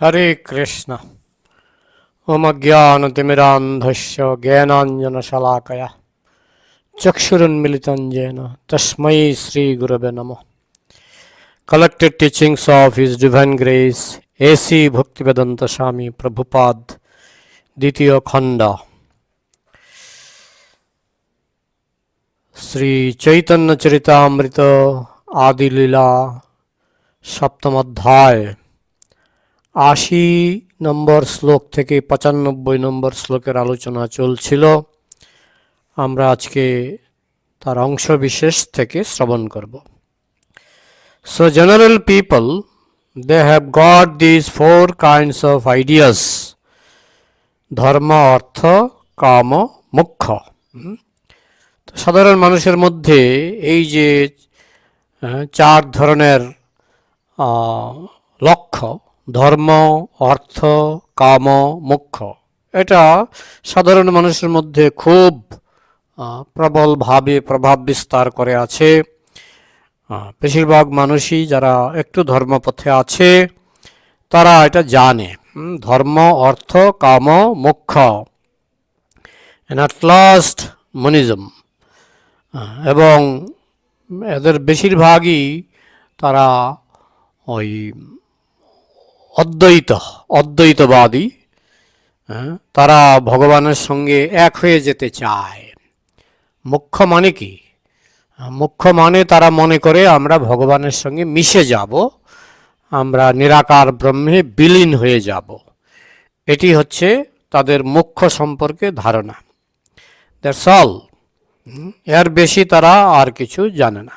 হরে কৃষ্ণ অমজ্ঞানতিমিরান্ধস্য জ্ঞানাঞ্জনশলাকয়া চক্ষুরুন্মিলিতঞ্জেন তস্মৈ শ্রীগুরবে নম collected teachings of his divine grace A C Bhaktivedanta Swami Prabhupada দ্বিতীয় খণ্ড শ্রী চৈতন্য চরিতামৃত আদিলীলা সপ্তম অধ্যায় আশি নম্বর শ্লোক থেকে পঁচানব্বই নম্বর শ্লোকের আলোচনা চলছিল। আমরা আজকে তার অংশ বিশেষ থেকে শ্রবণ করব। So general people they have got this four kinds of ideas dharma artha kama মুখ্য সাধারণ মানুষের মধ্যে এই যে চার ধরনের লক্ষ্য ধর্ম, অর্থ, কাম, মুখ্য। এটা সাধারণ মানুষের মধ্যে খুব প্রবলভাবে প্রভাব বিস্তার করে আছে। বেশিরভাগ মানুষই যারা একটু ধর্মপথে আছে, তারা এটা জানে। ধর্ম, অর্থ, কাম, মুখ্য। অ্যান্ড অ্যাট লাস্ট মনিজম এবং এদের বেশিরভাগই তারা ওই অদ্বৈত অদ্বৈতবাদী হ্যাঁ, তারা ভগবানের সঙ্গে এক হয়ে যেতে চায়। মুখ্য মানে কি? মুখ্য মানে তারা মনে করে আমরা ভগবানের সঙ্গে মিশে যাব আমরা নিরাকার ব্রহ্মে বিলীন হয়ে যাব। এটি হচ্ছে তাদের মুখ্য সম্পর্কে ধারণা। That's all. এর বেশি তারা আর কিছু জানে না।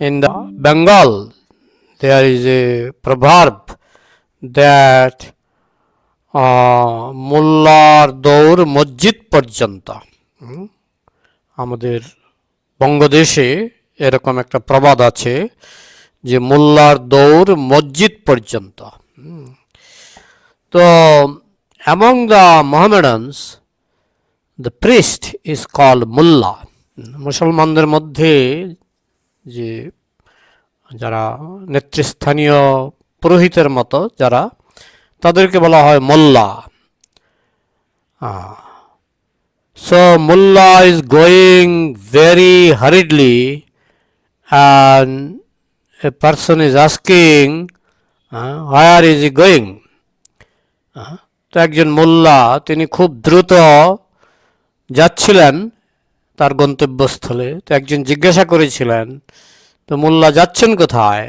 In the Bengal there is a proverb uh, মোল্লার দৌড় মসজিদ পর্যন্ত? আমাদের বঙ্গদেশে এরকম একটা প্রবাদ আছে যে মোল্লার দৌড় মসজিদ পর্যন্ত। তো among the Mohammedans the priest is call mullah মুসলমানদের মধ্যে যে যারা নেতৃস্থানীয় পুরোহিতের মতো যারা, তাদেরকে বলা হয় মোল্লা। So mullah is going very hurriedly and a person is asking where is he going তো একজন মোল্লা, তিনি খুব দ্রুত যাচ্ছিলেন তার গন্তব্যস্থলে। তো একজন জিজ্ঞাসা করেছিলেন, তো মোল্লা যাচ্ছেন কোথায়?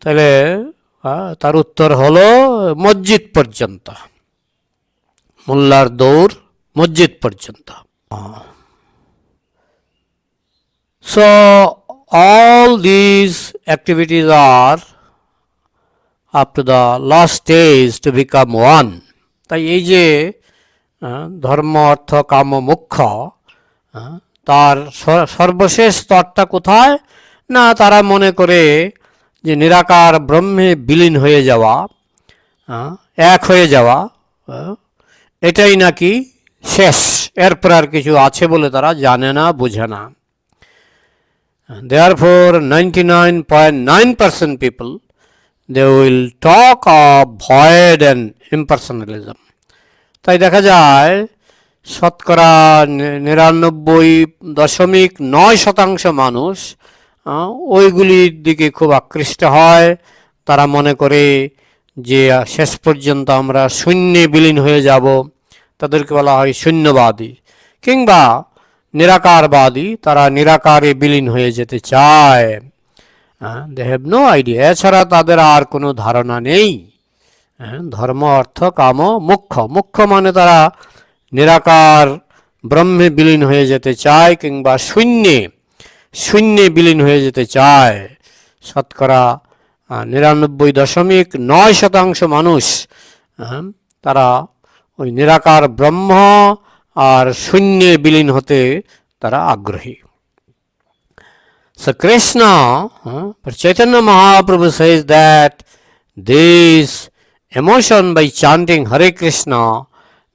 তাহলে তার উত্তর হলো মসজিদ পর্যন্ত। মোল্লার দৌড় মসজিদ পর্যন্ত। So all this activities are up to the last stage to become one তাই এই যে ধর্ম, অর্থ, কাম, মুখ্য তার সর্বশেষ স্তরটা কোথায়? না, তারা মনে করে যে নিরাকার ব্রহ্মে বিলীন হয়ে যাওয়া এক হয়ে যাওয়া এটাই নাকি শেষ। এরপর আর কিছু আছে বলে তারা জানে না, বুঝে না। Therefore 99.9% people, they will talk of void and impersonalism. তাই দেখা যায়, শতকরা নিরানব্বই দশমিক নয় শতাংশ মানুষ ওইগুলির দিকে খুব আকৃষ্ট হয়। তারা মনে করে যে শেষ পর্যন্ত আমরা শূন্যে বিলীন হয়ে যাব। তাদেরকে বলা হয় শূন্যবাদী কিংবা নিরাকারবাদী। তারা নিরাকারে বিলীন হয়ে যেতে চায়। দে হ্যাভ নো আইডিয়া এছাড়া তাদের আর কোনো ধারণা নেই। ধর্ম, অর্থ, কাম, মুখ্য। মুখ্য মানে তারা নিরাকার, ব্রহ্মে বিলীন হয়ে যেতে চায় কিংবা শূন্যে। শূন্যে বিলীন হয়ে যেতে চায় শতকরা নিরানব্বই দশমিক নয় শতাংশ মানুষ হ্যাঁ, তারা ওই নিরাকার ব্রহ্ম আর শূন্যে বিলীন হতে তারা আগ্রহী So Krishna, huh, Chaitanya Mahaprabhu says that this emotion by chanting Hare Krishna,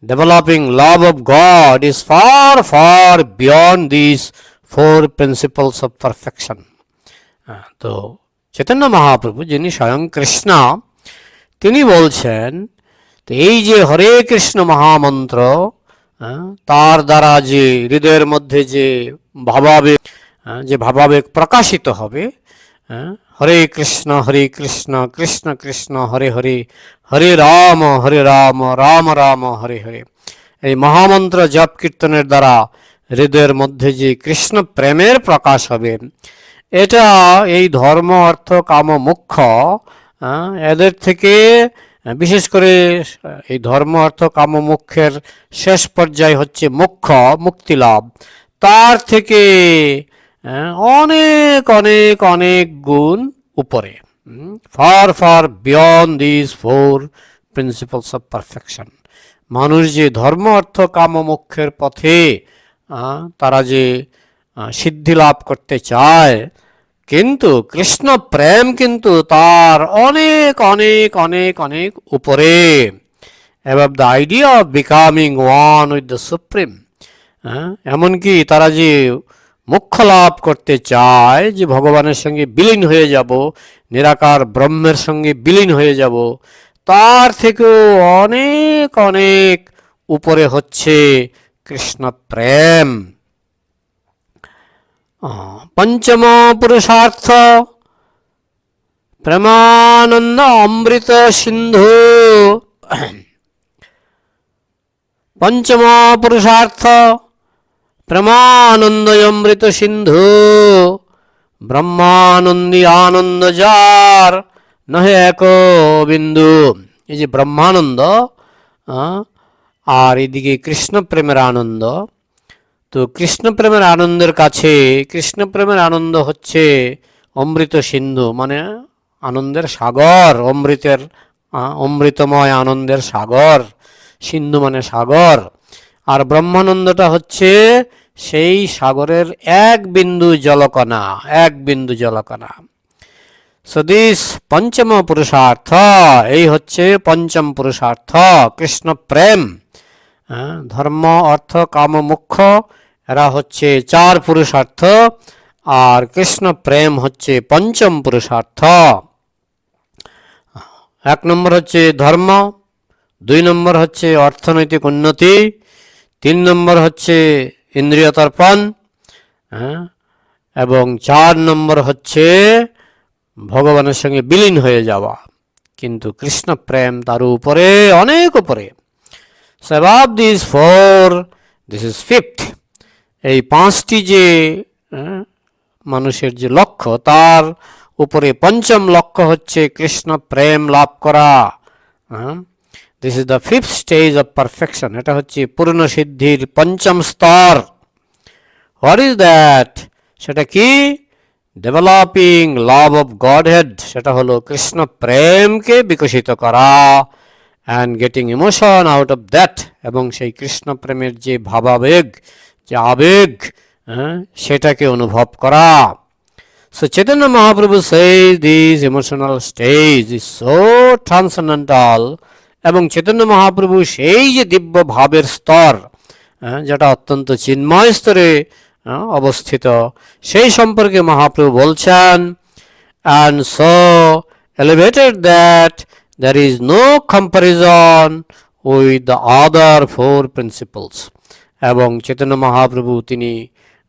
developing love of God is far, far beyond these four principles of perfection তো চৈতন্য মহাপ্রভু যিনি স্বয়ং কৃষ্ণ, তিনি বলছেন, তো এই যে হরে কৃষ্ণ মহামন্ত্র তার দ্বারা যে হৃদয়ের মধ্যে যে ভাবাবেগ যে ভাবাবেগ প্রকাশিত হবে হরে কৃষ্ণ হরে কৃষ্ণ কৃষ্ণ কৃষ্ণ, হরে হরে হরে রাম হরে রাম রাম রাম, হরে হরে। এই মহামন্ত্র জপ কীর্তনের দ্বারা হৃদয়ের মধ্যে যে কৃষ্ণ প্রেমের প্রকাশ হবে, এটা এই ধর্ম, অর্থ, কাম, মুখ্য এদের থেকে বিশেষ করে, এই ধর্ম, অর্থ, কাম, মুখ্যের শেষ পর্যায় হচ্ছে মুখ্য মুক্তি লাভ তার থেকে অনেক অনেক অনেক গুণ উপরে। Far far beyond this four principles of perfection মানুষ যে ধর্ম, অর্থ, কাম, মুখ্যের পথে তারা যে সিদ্ধি লাভ করতে চায়, কিন্তু কৃষ্ণ প্রেম কিন্তু তার অনেক অনেক অনেক অনেক উপরে। Above the idea of becoming one with the supreme এমনকি তারা যে মুখ্য লাভ করতে চায়, যে ভগবানের সঙ্গে বিলীন হয়ে যাব, নিরাকার ব্রহ্মের সঙ্গে বিলীন হয়ে যাব, তার থেকেও অনেক অনেক উপরে হচ্ছে। কৃষ্ণ প্রেম আহ, পঞ্চম পুরুষার্থ প্রেমানন্দ অমৃত সিন্ধু পঞ্চম পুরুষার্থ প্রেমানন্দ অমৃত সিন্ধু ব্রহ্মানন্দী আনন্দ যার নহে এক বিন্দু এই যে ব্রহ্মানন্দ আর এদিকে কৃষ্ণ প্রেমের আনন্দ। তো কৃষ্ণ প্রেমের আনন্দের কাছে কৃষ্ণ প্রেমের আনন্দ হচ্ছে অমৃত সিন্ধু মানে আনন্দের সাগর, অমৃতের অমৃতময় আনন্দের সাগর, সিন্ধু মানে সাগর। আর ব্রহ্মানন্দটা হচ্ছে সেই সাগরের এক বিন্দু জলকণা, এক বিন্দু জলকণা। সো দিস পঞ্চম পুরুষার্থ এই হচ্ছে পঞ্চম পুরুষার্থ কৃষ্ণ প্রেম ধর্ম অর্থ কাম মুখ্য এরা হচ্ছে চার পুরুষার্থ আর কৃষ্ণ প্রেম হচ্ছে পঞ্চম পুরুষার্থ। এক নম্বর হচ্ছে ধর্ম দুই নম্বর হচ্ছে অর্থনৈতিক উন্নতি তিন নম্বর হচ্ছে ইন্দ্রিয় তর্পণ হ্যাঁ, এবং চার নম্বর হচ্ছে ভগবানের সঙ্গে বিলীন হয়ে যাওয়া। কিন্তু কৃষ্ণ প্রেম তার উপরে অনেক উপরে। So above these four, this is fifth. এই পাঁচটি যে মানুষের যে লক্ষ্য তার উপরে পঞ্চম লক্ষ্য হচ্ছে কৃষ্ণ প্রেম লাভ করা। This is the fifth stage of perfection এটা হচ্ছে পূর্ণ সিদ্ধির পঞ্চম স্তর। হোয়াট ইজ দ্যাট সেটা কি? Developing love of God head সেটা হলো কৃষ্ণ প্রেমকে বিকশিত করা। And getting emotion out of that এবং সেই কৃষ্ণ প্রেমের যে ভাবাবেগ যে আবেগ হ্যাঁ, সেটাকে অনুভব করা। So Chaitanya Mahaprabhu says this emotional stage is so transcendental এবং চৈতন্য মহাপ্রভু সেই যে দিব্য ভাবের স্তর হ্যাঁ, যেটা অত্যন্ত চিন্ময় স্তরে হ্যাঁ, অবস্থিত সেই সম্পর্কে মহাপ্রভু বলছেন। And so elevated that there is no comparison with the other four principles. এবং চৈতন্য মহাপ্রভু তিনি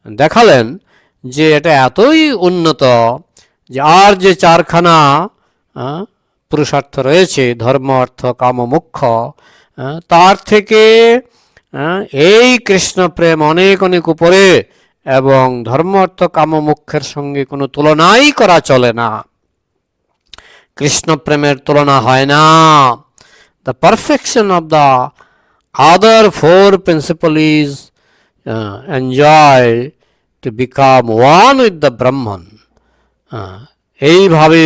দেখালেন যে এটা এতই উন্নত যে আর যে চারখানা পুরুষার্থ রয়েছে, ধর্ম, অর্থ, কাম, মুখ্য তার থেকে এই কৃষ্ণ প্রেম অনেক অনেক উপরে এবং ধর্ম, অর্থ, কাম, মুখ্যের সঙ্গে কোনো তুলনাই করা চলে না। কৃষ্ণ প্রেমের তুলনা হয় না। The perfection of the other four principal is enjoy to become one with the Brahman এইভাবে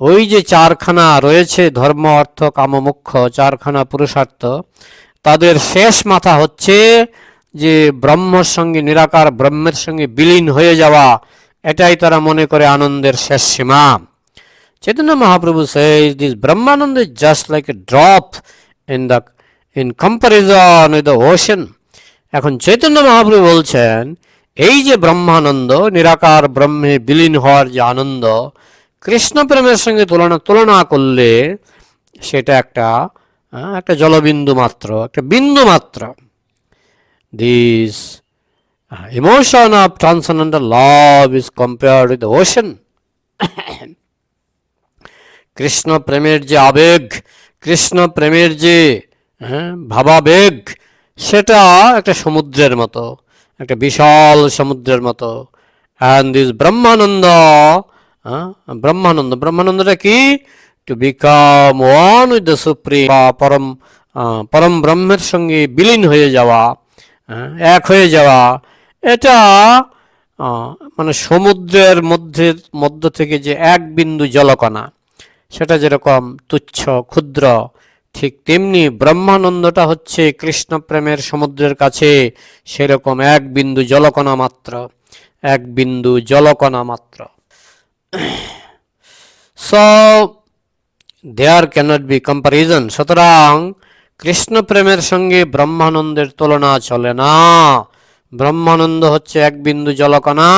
ওই যে চারখানা রয়েছে, ধর্ম, অর্থ, কাম, মুখ্য, চারখানা পুরুষার্থ, তাদের শেষ মাথা হচ্ছে যে ব্রহ্মর সঙ্গে নিরাকার, ব্রহ্মের সঙ্গে বিলীন হয়ে যাওয়া। এটাই তারা মনে করে আনন্দের শেষ সীমা। Chaitanya Mahaprabhu says this Brahmananda is just like a drop in the in comparison with the ocean. এখন চৈতন্য মহাপ্রভু বলছেন এই যে ব্রহ্মানন্দ নিরাকার ব্রহ্মে বিলীন হওয়ার যে আনন্দ কৃষ্ণ প্রেমের সঙ্গে তুলনা তুলনা করলে সেটা একটা একটা জলবিন্দু মাত্র একটা বিন্দু মাত্র this of transcendental love is compared with the ocean Krishna প্রেমের যে আবেগ কৃষ্ণ প্রেমের যে হ্যাঁ, ভাবাবেগ সেটা একটা সমুদ্রের মতো একটা বিশাল সমুদ্রের মতো। অ্যান্ড দিস ব্রহ্মানন্দ ব্রহ্মানন্দ ব্রহ্মানন্দটা কি? To become one with the supreme বা পরম পরম ব্রহ্মের সঙ্গে বিলীন হয়ে যাওয়া হ্যাঁ, এক হয়ে যাওয়া এটা মানে সমুদ্রের মধ্যে মধ্য থেকে যে এক বিন্দু জলকণা। সেটা যেরকম তুচ্ছ, ক্ষুদ্র, ঠিক তেমনি ব্রহ্মানন্দটা হচ্ছে কৃষ্ণ প্রেমের সমুদ্রের কাছে সেরকম এক বিন্দু জলকণা মাত্র, এক বিন্দু জলকণা মাত্র। So there cannot be comparison সুতরাং কৃষ্ণ প্রেমের সঙ্গে ব্রহ্মানন্দের তুলনা চলে না। ব্রহ্মানন্দ হচ্ছে এক বিন্দু জলকণা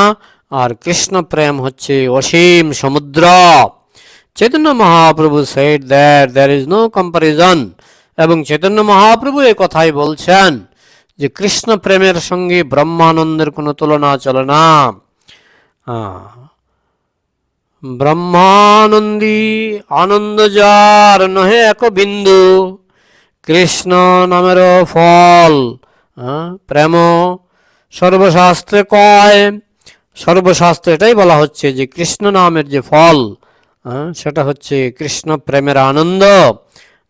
আর কৃষ্ণ প্রেম হচ্ছে অসীম সমুদ্র। Chaitanya Mahaprabhu said that there is no comparison এবং চৈতন্য মহাপ্রভু এ কথাই বলছেন যে কৃষ্ণ প্রেমের সঙ্গে ব্রহ্মানন্দের কোনো তুলনা চলে না। ব্রহ্মানন্দী আনন্দ যার নহে এক বিন্দু, কৃষ্ণ নামের ফল প্রেম সর্বশাস্ত্রে কয়, সর্বশাস্ত্রে এটাই বলা হচ্ছে যে কৃষ্ণ নামের যে ফল সেটা হচ্ছে কৃষ্ণ প্রেমের আনন্দ,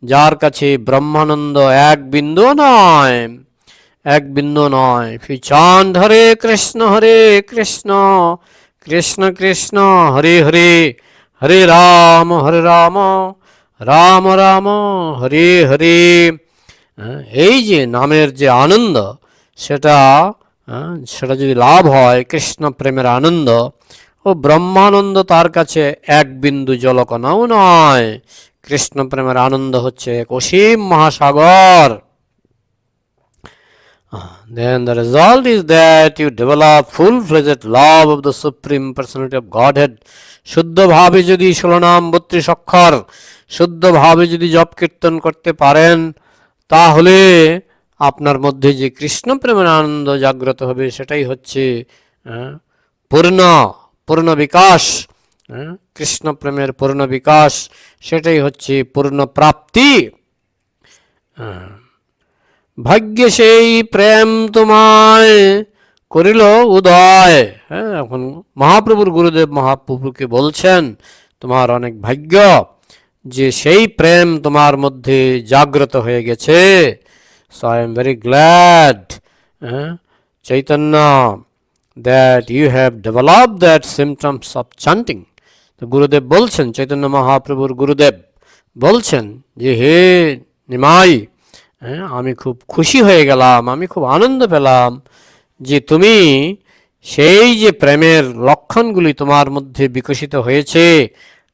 যার কাছে ব্রহ্মানন্দ এক বিন্দু নয়, এক বিন্দু নয়। ফিচান হরে কৃষ্ণ হরে কৃষ্ণ কৃষ্ণ কৃষ্ণ, হরে হরে হরে রাম হরে রাম রাম রাম, হরে হরে। এই যে নামের যে আনন্দ, সেটা সেটা যদি লাভ হয় কৃষ্ণ প্রেমের আনন্দ ও ব্রহ্মানন্দ তার কাছে এক বিন্দু জলকণাও নয়। কৃষ্ণ প্রেমের আনন্দ হচ্ছে এক অসীম মহাসাগর। then the result is that you develop full-fledged love of the supreme personality of godhead শুদ্ধভাবে যদি ষোলনাম বত্রিশ অক্ষর শুদ্ধভাবে যদি জপ কীর্তন করতে পারেন, তাহলে আপনার মধ্যে যে কৃষ্ণ প্রেমের আনন্দ জাগ্রত হবে, সেটাই হচ্ছে পূর্ণ। পূর্ণ বিকাশ হ্যাঁ, কৃষ্ণ প্রেমের পূর্ণ বিকাশ সেটাই হচ্ছে পূর্ণ প্রাপ্তি হ্যাঁ। ভাগ্যে সেই প্রেম তোমায় করিল উদয়। হ্যাঁ এখন মহাপ্রভুর গুরুদেব মহাপ্রভুকে বলছেন তোমার অনেক ভাগ্য যে সেই প্রেম তোমার মধ্যে জাগ্রত হয়ে গেছে। So I am very glad হ্যাঁ Chaitanya that you have develop that symptoms of chanting তো গুরুদেব বলছেন চৈতন্য মহাপ্রভুর গুরুদেব বলছেন যে হে নিমাই হ্যাঁ, আমি খুব খুশি হয়ে গেলাম আমি খুব আনন্দ পেলাম যে তুমি সেই যে প্রেমের লক্ষণগুলি তোমার মধ্যে বিকশিত হয়েছে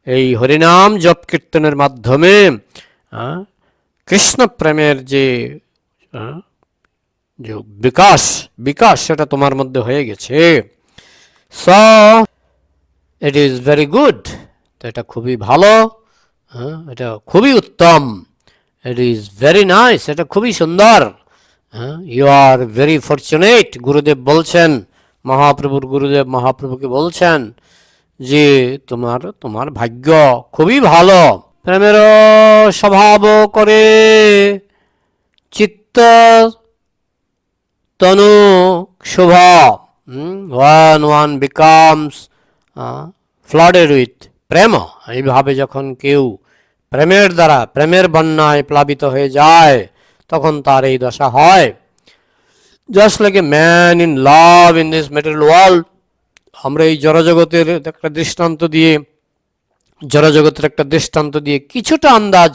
এই হরিনাম জপ কীর্তনের মাধ্যমে কৃষ্ণ প্রেমের যে যে বিকাশ বিকাশ সেটা তোমার মধ্যে হয়ে গেছে। So it is very good তো এটা খুবই ভালো। হ্যাঁ, এটা খুবই উত্তম। ইট ইজ ভেরি নাইস এটা খুবই সুন্দর। ইউ আর ভেরি ফর্চুনেট গুরুদেব বলছেন মহাপ্রভুর গুরুদেব মহাপ্রভুকে বলছেন যে তোমার তোমার ভাগ্য খুবই ভালো। প্রেমের স্বভাব করে চিত্ত তনু শুভ one one becomes flooded with prem. এইভাবে যখন কেউ প্রেমের দ্বারা, প্রেমের বন্যায় প্লাবিত হয়ে যায়, তখন তার এই দশা হয়। Just like a man in love in this material world আমরা এই জড়জগতের একটা দৃষ্টান্ত দিয়ে, জড়জগতের একটা দৃষ্টান্ত দিয়ে কিছুটা আন্দাজ,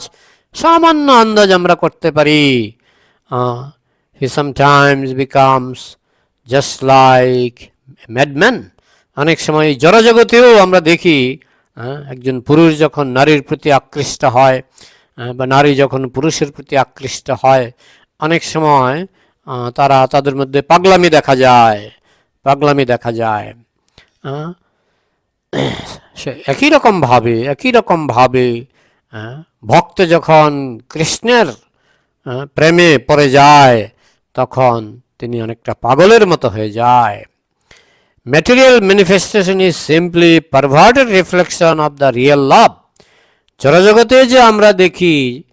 সামান্য আন্দাজ আমরা করতে পারি। He sometimes becomes just like madman অনেক সময় জড়জগতেও আমরা দেখি একজন পুরুষ যখন নারীর প্রতি আকৃষ্ট হয় বা নারী যখন পুরুষের প্রতি আকৃষ্ট হয় অনেক সময় তারা তাদের মধ্যে পাগলামি দেখা যায় পাগলামি দেখা যায়। সে একই রকম ভাবে একই রকম ভাবে হ্যাঁ, ভক্ত যখন কৃষ্ণের প্রেমে পড়ে যায় তখন তিনি অনেকটা পাগলের মতো হয়ে যায়। Material manifestation is simply perverted reflection of the real love জড়জগতে যে আমরা দেখি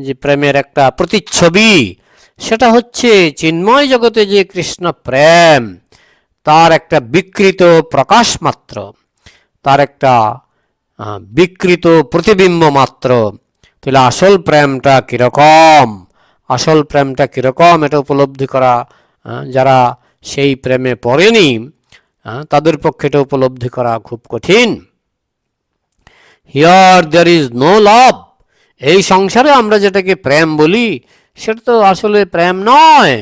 যে প্রেমের একটা প্রতিচ্ছবি, সেটা হচ্ছে চিন্ময় জগতে যে কৃষ্ণ প্রেম, তার একটা বিকৃত প্রকাশ মাত্র, তার একটা বিকৃত প্রতিবিম্ব মাত্র। তাহলে আসল প্রেমটা কীরকম? আসল প্রেমটা কীরকম এটা উপলব্ধি করা যারা সেই প্রেমে পড়েনি তাদের পক্ষে এটা উপলব্ধি করা খুব কঠিন। Here there is no love এই সংসারে আমরা যেটাকে প্রেম বলি, সেটা তো আসলে প্রেম নয়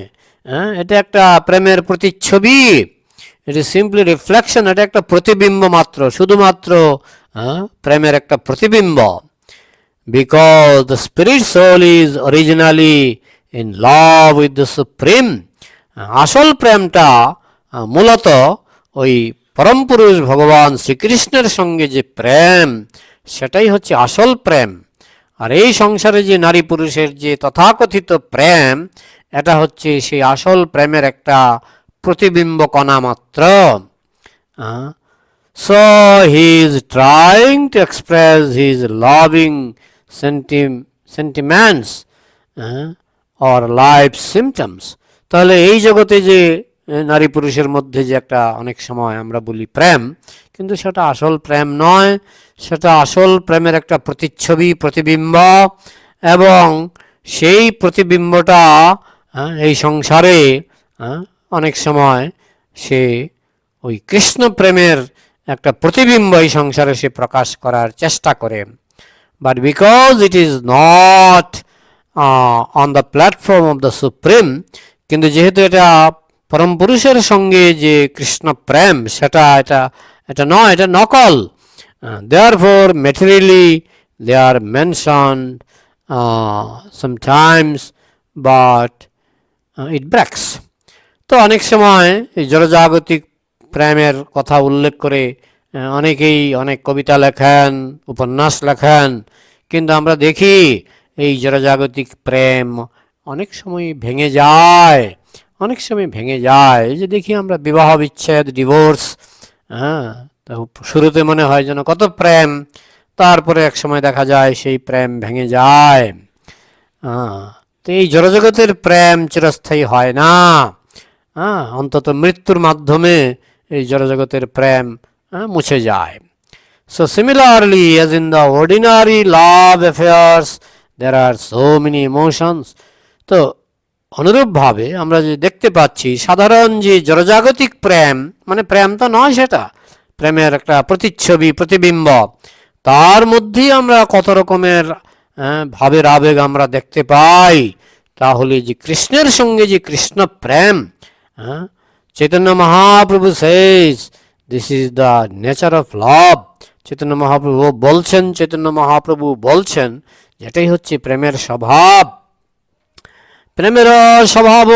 হ্যাঁ এটা একটা প্রেমের প্রতিচ্ছবি। ইজ সিম্পলি রিফ্লেকশন এটা একটা প্রতিবিম্ব মাত্র, শুধুমাত্র প্রেমের একটা প্রতিবিম্ব। Because the spirit soul is originally in love with the supreme আসল প্রেমটা মূলত ওই পরম পুরুষ ভগবান শ্রীকৃষ্ণের সঙ্গে যে প্রেম, সেটাই হচ্ছে আসল প্রেম। আর এই সংসারে যে নারী পুরুষের যে তথাকথিত প্রেম, এটা হচ্ছে সেই আসল প্রেমের একটা প্রতিবিম্ব কণা মাত্র। So he is trying to express his loving sentiments uh, or life symptoms. তাহলে এই জগতে যে নারী পুরুষের মধ্যে যে একটা অনেক সময় আমরা বলি প্রেম কিন্তু সেটা আসল প্রেম নয় সেটা আসল প্রেমের একটা প্রতিচ্ছবি প্রতিবিম্ব এবং সেই প্রতিবিম্বটা এই সংসারে অনেক সময় সে ওই কৃষ্ণ প্রেমের একটা প্রতিবিম্ব এই সংসারে সে প্রকাশ করার চেষ্টা করে but because it is not on the platform of the supreme কিন্তু যেহেতু এটা পরম পুরুষের সঙ্গে যে কৃষ্ণ প্রেম, সেটা এটা এটা নয়, এটা নকল। There for materially they are mention sometimes but it breaks তো অনেক সময় এই জড়জাগতিক প্রেমের কথা উল্লেখ করে অনেকেই অনেক কবিতা লেখেন, উপন্যাস লেখেন, কিন্তু আমরা দেখি এই জড়জাগতিক প্রেম অনেক সময় ভেঙে যায়, অনেক সময় ভেঙে যায়। এই যে দেখি আমরা বিবাহ বিচ্ছেদ ডিভোর্স হ্যাঁ তো শুরুতে মনে হয় যেন কত প্রেম, তারপরে এক সময় দেখা যায় সেই প্রেম ভেঙে যায়। তো এই জড়জগতের প্রেম চিরস্থায়ী হয় না। হ্যাঁ অন্তত মৃত্যুর মাধ্যমে এই জড়জগতের প্রেম মুছে যায় so similarly as in the ordinary love affairs there are so many emotions তো অনুরূপভাবে আমরা যে দেখতে পাচ্ছি সাধারণ যে জড়জাগতিক প্রেম মানে প্রেম তো নয় সেটা প্রেমের একটা প্রতিচ্ছবি প্রতিবিম্ব তার মধ্যেই আমরা কত রকমের ভাবের আবেগ আমরা দেখতে পাই। তাহলে যে কৃষ্ণের সঙ্গে যে কৃষ্ণ প্রেম হ্যাঁ, Chaitanya Mahaprabhu says this is the nature of love Chaitanya Mahaprabhu বলছেন চৈতন্য মহাপ্রভু বলছেন যেটাই হচ্ছে প্রেমের স্বভাব প্রেমের স্বভাব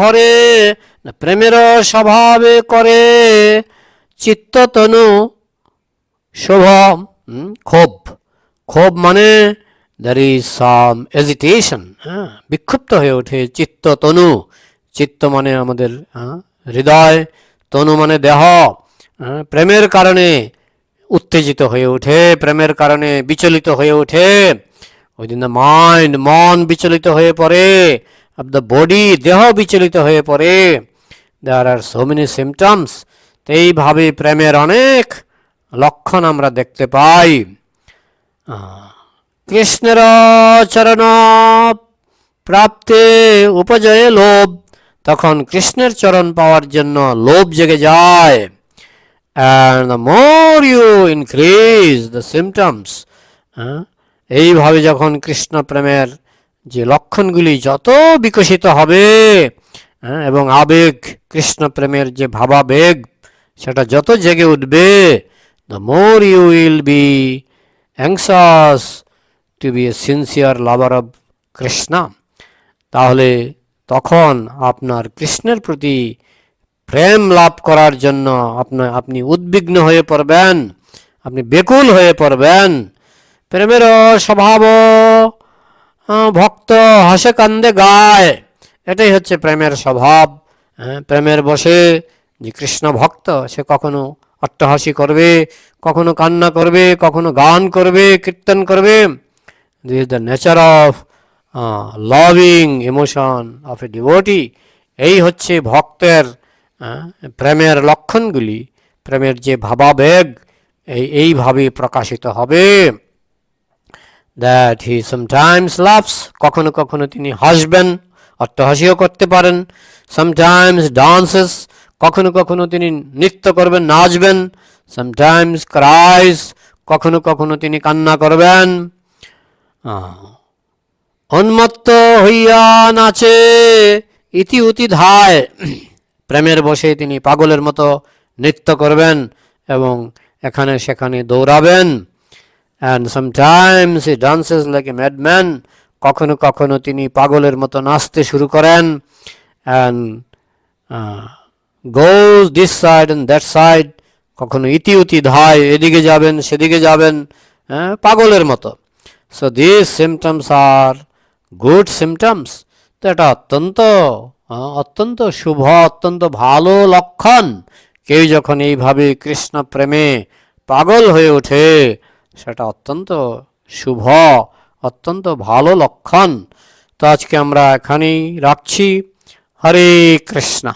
হরে প্রেমের স্বভাবে করে চিত্ততনু শোভ হুম, ক্ষোভ ক্ষোভ মানে দ্যার ইজ সাম এজিটেশন হ্যাঁ হয়ে ওঠে চিত্ত তনু চিত্ত মানে আমাদের হৃদয় তনু মানে দেহ প্রেমের কারণে উত্তেজিত হয়ে ওঠে, প্রেমের কারণে বিচলিত হয়ে ওঠে। ওই দিন দ্য মাইন্ড মন বিচলিত হয়ে পড়ে অফ দ্য বডি দেহ বিচলিত হয়ে পড়ে। There are so many symptoms এইভাবে প্রেমের অনেক লক্ষণ আমরা দেখতে পাই। কৃষ্ণের চরণ প্রাপ্তে উপজয়ে লোভ। তখন কৃষ্ণের চরণ পাওয়ার জন্য লোভ জেগে যায়। And the more you increase the symptoms এইভাবে যখন কৃষ্ণ প্রেমের যে লক্ষণগুলি যত বিকশিত হবে হ্যাঁ, এবং আবেগ কৃষ্ণ প্রেমের যে ভাবাবেগ সেটা যত জেগে উঠবে the more you will be anxious to be a sincere lover of Krishna তাহলে তখন আপনার কৃষ্ণের প্রতি প্রেম লাভ করার জন্য আপনার আপনি উদ্বিগ্ন হয়ে পড়বেন, আপনি বেকুল হয়ে পড়বেন। প্রেমের স্বভাব ভক্ত হাসে কান্দে গায়, এটাই হচ্ছে প্রেমের স্বভাব। প্রেমের বসে যে কৃষ্ণ ভক্ত, সে কখনো অট্টহাসি করবে, কখনো কান্না করবে, কখনো গান করবে, কীর্তন করবে। This is the nature of loving emotion of a devotee এই হচ্ছে ভক্তের প্রেমের লক্ষণগুলি, প্রেমের যে ভাবাবেগ, এই এইভাবে প্রকাশিত হবে। দ্যাট হি সামটাইমস লাভস কখনো কখনো তিনি হাসবেন, অট্টহাসিও করতে পারেন। সামটাইমস ডান্সেস কখনো কখনো তিনি নৃত্য করবেন, নাচবেন। সামটাইমস ক্রাইস কখনো কখনো তিনি কান্না করবেন। উন্মত্ত হইয়া নাচে, ইতি উতি ধায়। প্রেমের বসে তিনি পাগলের মতো নৃত্য করবেন এবং এখানে সেখানে দৌড়াবেন। And sometimes dances like a madman কখনো কখনো তিনি পাগলের মতো নাচতে শুরু করেন। And goes this side and that side কখনো ইতি উতি ধায় এদিকে যাবেন সেদিকে যাবেন হ্যাঁ, পাগলের মতো। So this symptoms are good symptoms তো এটা অত্যন্ত অত্যন্ত শুভ, অত্যন্ত ভালো লক্ষণ। কেউ যখন এইভাবে কৃষ্ণ প্রেমে পাগল হয়ে ওঠে, সেটা অত্যন্ত শুভ, অত্যন্ত ভালো লক্ষণ। তো আজকে আমরা এখানেই রাখছি। হরে কৃষ্ণ।